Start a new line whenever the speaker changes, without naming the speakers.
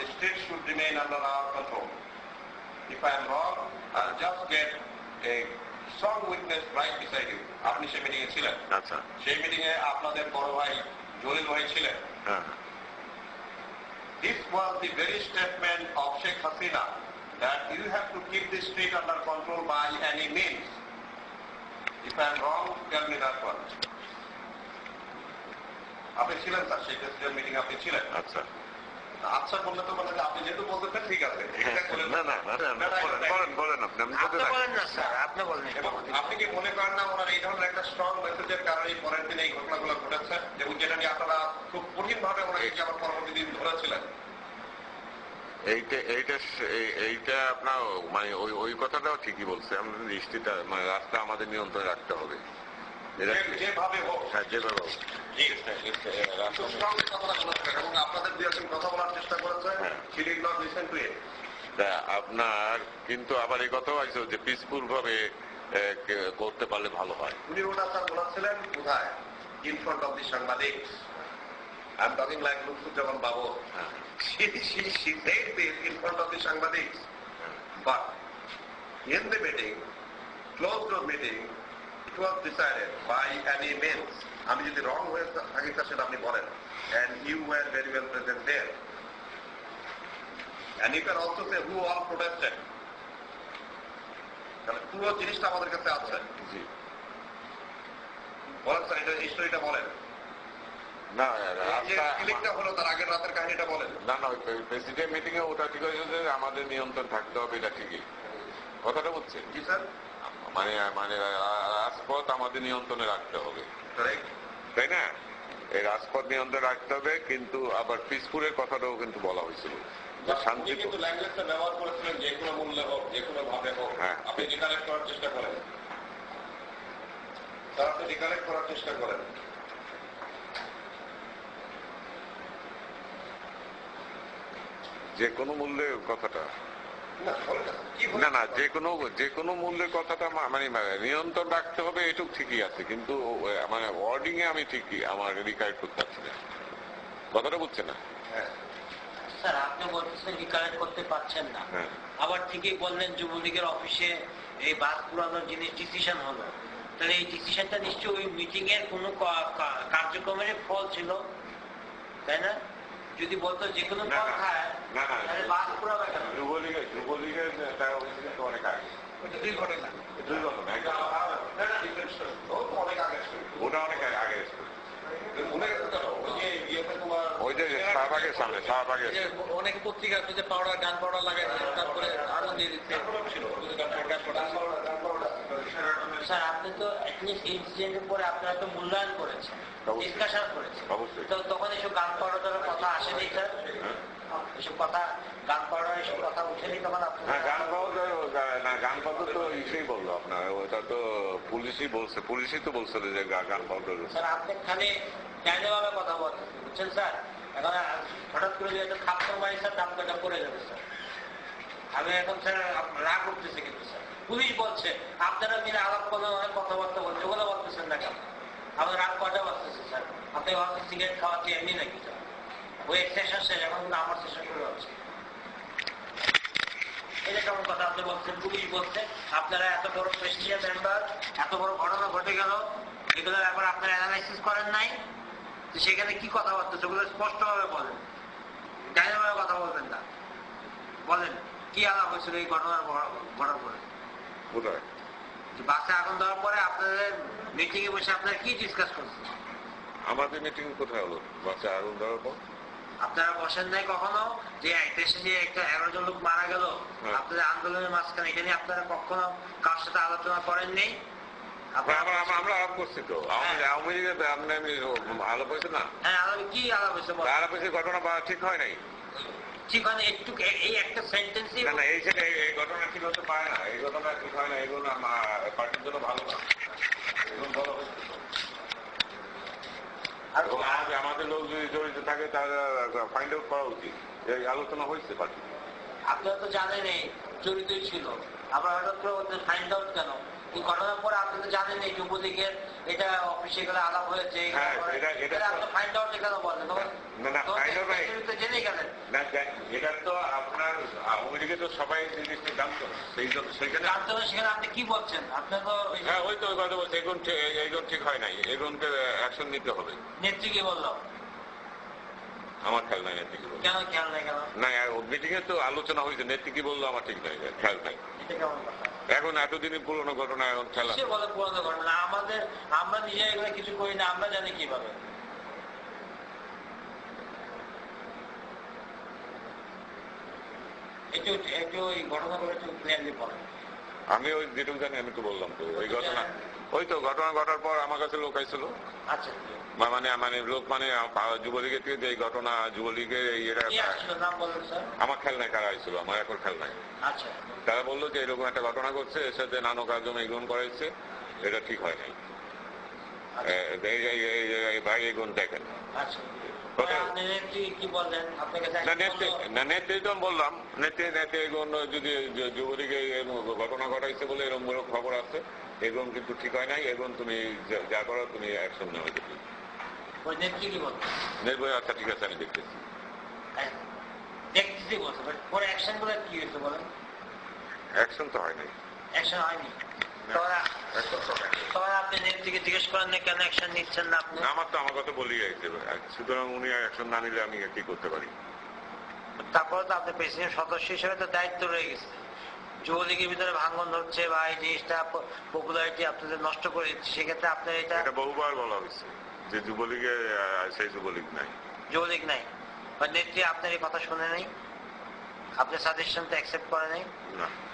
the state should remain under our control. If I am wrong, I'll just get a strong witness right beside you. আপনি সেই মিটিংয়ে ছিলেন
আচ্ছা
সেই মিটিংয়ে আপনাদের বড় ভাই জলিল ভাই ছিলেন
হ্যাঁ
This was the very statement of Sheikh Hasina that you have to keep the state under control by any means. If I am wrong, tell me that one. আপনি ছিলেন স্যার সেই প্রেসিডেন্ট মিটিং আপনি ছিলেন
আচ্ছা
আচ্ছা বললে তো মানে আপনি যেহেতু বলতেছেন ঠিক আছে। এটা বলেন।
না না না না, না, বলেন বলেন বলেন আপনি আমি
আপনি
যদি-
বলেন না স্যার আপনি বলেন।
এবং আপনি কি মনে করেন না ওনার এই ধরনের একটা স্ট্রং মেসেজের কারণে পরের দিন এই ঘটনাগুলো ঘটেছে? এবং যেটা নিয়ে আপনারা খুব কঠিন ভাবে ওনাকে আবার পরবর্তী দিন ধরেছিলেন?
এইটা এইটা এইটা আপনার মানে ওই ওই কথাটাও ঠিকই বলছে। আমাদের দৃষ্টিটা মানে রাস্তা আমাদের নিয়ন্ত্রণে রাখতে হবে।
যেভাবে হোক।
হ্যাঁ যেভাবে হোক। হ্যাঁ। আপনার কিন্তু আবার এই কথাও আছে যে পিসফুল ভাবে করতে পারলে ভালো হয়।
উনি ওটা স্যার বলেছিলেন কোথায় ইন ফ্রন্ট অফ দি সাংবাদিক I am talking like Lutfuzzaman Babu.
হ্যাঁ।
She, said this in front of the Sangadiks. But in the meeting, closed door meeting, it was decided by any means. আমি যদি রং হয়ে থাকি সেটা আপনি বলেন। And you were very well present there. And you can also say who all protested. তাহলে পুরো জিনিসটা আমাদের কাছে আছে। বলেন স্যার এটা বলেন।
না
এই যে
রাস্তা
কিলিংটা হলো তার আগের রাতের কাহিনীটা বলেন।
না না প্রেসিডেন্ট মিটিং এ ওটা ঠিক হয়েছে যে আমাদের নিয়ন্ত্রণ থাকতে হবে এটা ঠিকই। কথাটা বুঝছেন?
জি স্যার।
মানে মানে রাজপথ আমাদের নিয়ন্ত্রণে রাখতে হবে। তাই? না? এই রাজপথ নিয়ন্ত্রণে রাখতে হবে কিন্তু আবার পিসপুরের কথাটাও কিন্তু বলা হয়েছিল। যে শান্তি
কিন্তু ল্যাঙ্গুয়েজটা ব্যবহার করেছিলেন যে কোনো মূল্যে হোক যে কোনো ভাবে হোক
হ্যাঁ।
আপনি রিকালেক্ট করার চেষ্টা করেন। স্যার আপনি রিকালেক্ট করার চেষ্টা করেন।
যে কোনো মূল্যে কথাটা।
না না,
যে কোনো যে কোনো মূল্যের কথাটা মানে নিয়ন্ত্রণ রাখতে হবে এটুক ঠিকই আছে কিন্তু মানে ওয়ার্ডিং এ আমি ঠিকই আমার রিকার্ড করতে পারছি না। কথাটা বুঝছে না?
হ্যাঁ।
স্যার আপনি বলতেছেন রিকালেক্ট করতে পারছেন না।
হ্যাঁ।
আবার ঠিকই বললেন যুবলীগের অফিসে এই বাস পুরানোর জিনিস ডিসিশন হলো। তাহলে এই ডিসিশনটা নিশ্চয়ই ওই মিটিং এর কোনো কার্যক্রমের ফল ছিল? তাই না? যদি বলতো যে কোনো বাস পুরাবে কেন
যুবলীগের যুবলীগের এটা হয়েছে কিন্তু অনেক আগে
ওইটা দুই ঘটনা।
দুই একটা-
অনেক আগে
ওটা অনেক আগে
অনেক পত্রিকা আছে যে পাউডার গান পাউডার লাগাই তারপরে আগুন দিয়ে দিচ্ছে।
স্যার আপনি তো ইনসিডেন্টের পরে আপনারা তো মূল্যায়ন করেছেন। ডিসকাশন করেছেন।
অবশ্যই।
তো তখন এসব গান পাউডারের কথা আসেনি স্যার? এসব কথা গান পাউডার এসব কথা উঠেনি তখন
হ্যাঁ
আপনার আমি এখন রাগ উঠতেছে কিন্তু আপনারা মিলে আলাপ কথাবার্তা বলছে ওগুলো বলতেছেন না কেন? আমার রাগ কটা বাজতেছে স্যার? আপনি সিগারেট খাওয়াচ্ছি এমনি নাকি, স্যার? ওই সেশন শেষ, এখন আমার সেশন শুরু হচ্ছে। এটা কেমন কথা? আপনি বলছেন পুলিশ বলছে আপনারা এত বড় প্রেসিডেন্ট মেম্বার এত বড় ঘটনা ঘটে গেল এগুলোর ব্যাপারে আপনারা অ্যানালাইসিস করেন নাই? তো সেখানে কি কথাবার্তা? সেগুলো স্পষ্টভাবে বলেন। ডাইনাভাবে কথা বলবেন না। বলেন কি আলাপ হয়েছিল এই ঘটনার ঘটার পরে? বাসে আগুন দেওয়ার পরে আপনাদের মিটিং এ বসে আপনারা কি ডিসকাস করছেন?
আমাদের মিটিং কোথায় হলো? বাসে আগুন দেওয়ার পর?
আপনারা বসেন নাই কখনো? যে দেশে যে একটা এগারো জন লোক মারা গেল
হ্যাঁ।
আপনাদের আন্দোলনের মাঝখানে এটা নিয়ে আপনারা কখনো কার সাথে আলোচনা করেন নেই?
আমরা আলাপ করছি তো। আওয়ামী লীগের আলাপ হয়েছে না?
হ্যাঁ কি আলাপ হয়েছে বলেন?
আলাপ হয়েছে ঘটনা ঠিক হয় নাই?
ঠিক হয় না, একটু এই একটা সেন্টেন্সই
না না এই এই- ঘটনা ঠিক হতে পারে না। এই ঘটনা ঠিক হয় না এগুলো পার্টির জন্য ভালো না। এগুলো ভালো হচ্ছে।
আর
আমাদের লোক যদি জড়িত থাকে তাহলে ফাইন্ড আউট করা উচিত। এই আলোচনা হয়েছে পার্টি।
আপনারা তো জানেন জড়িতই ছিল। আবার হঠাৎ করে ওদের ফাইন্ড আউট কেন? এই ঘটনার পরে আপনি তো জানেন এই যুবলীগের এটা অফিসে গেলে আলাপ হয়েছে
হ্যাঁ,
ফাইন্ড আউট কেন বলেন?
না, না, find out নাই।
জেনে গেলেন।
না এটা তো আপনার আওয়ামী লীগে তো সবাই জিনিসটা জানতো সেই জন্য সেখানে
সেখানে আপনি কি বলছেন? আপনি তো
হ্যাঁ ওই তো ওই কথা বলছি এগুন এগুন ঠিক হয় নাই এগুনকে অ্যাকশন নিতে হবে।
নেত্রী কি বলল?
আমার খেয়াল নাই নেত্রী
কেন খেয়াল নেই কেন?
না মিটিং এ তো আলোচনা হয়েছে নেত্রী কি বলল আমার ঠিক নাই খেয়াল নাই। এখন এতদিনই পুরনো ঘটনা এখন খেলা
বলে পুরনো ঘটনা। আমাদের আমরা নিজে এগুলো কিছু করি না আমরা জানি কীভাবে একটু একটু ওই ঘটনাগুলো একটু ক্লিয়ারলি বলেন
আমি ওই যেটুকু জানি আমি তো বললাম তো ওই ঘটনা। ওই তো ঘটনা ঘটার পর আমার কাছে লোক আইছিল।
আচ্ছা।
মানে মানে লোক মানে যুবলীগের থেকে যে এই ঘটনা যুবলীগের এই আমার খেয়াল নাই কারা আইছিল আমার এখন খেয়াল নাই
আচ্ছা।
তারা বলল যে এরকম একটা ঘটনা ঘটছে এর সাথে নানক আজম এগুন করাইছে এটা ঠিক হয় নাই।
আচ্ছা।
ভাই এগুন দেখেন আমি বললাম। যদি ঘটনা ঘটাইছে বলে এরকম খবর আছে এগুন কিন্তু ঠিক হয় নাই। এগুন তুমি যা- করো তুমি অ্যাকশন নেওয়া যেতে নির্ভয় আচ্ছা ঠিক আছে আমি দেখতেছি।
দেখতেছি বলছে পরে অ্যাকশনগুলো কি হয়েছে বলেন?
অ্যাকশন তো হয় নাই।
অ্যাকশন হয়নি? আপনি হচ্ছে বা এই জিনিসটা পপুলারিটি আপনাদের নষ্ট করে সেক্ষেত্রে আপনার এটা
বহুবার বলা হয়েছে যে যুবলীগে সেই যুবলীগ নাই
যৌলিক নাই বা নেত্রী আপনার এই কথা শুনে নেই। আপনার সাজেশন তো অ্যাকসেপ্ট করে নাই।
না।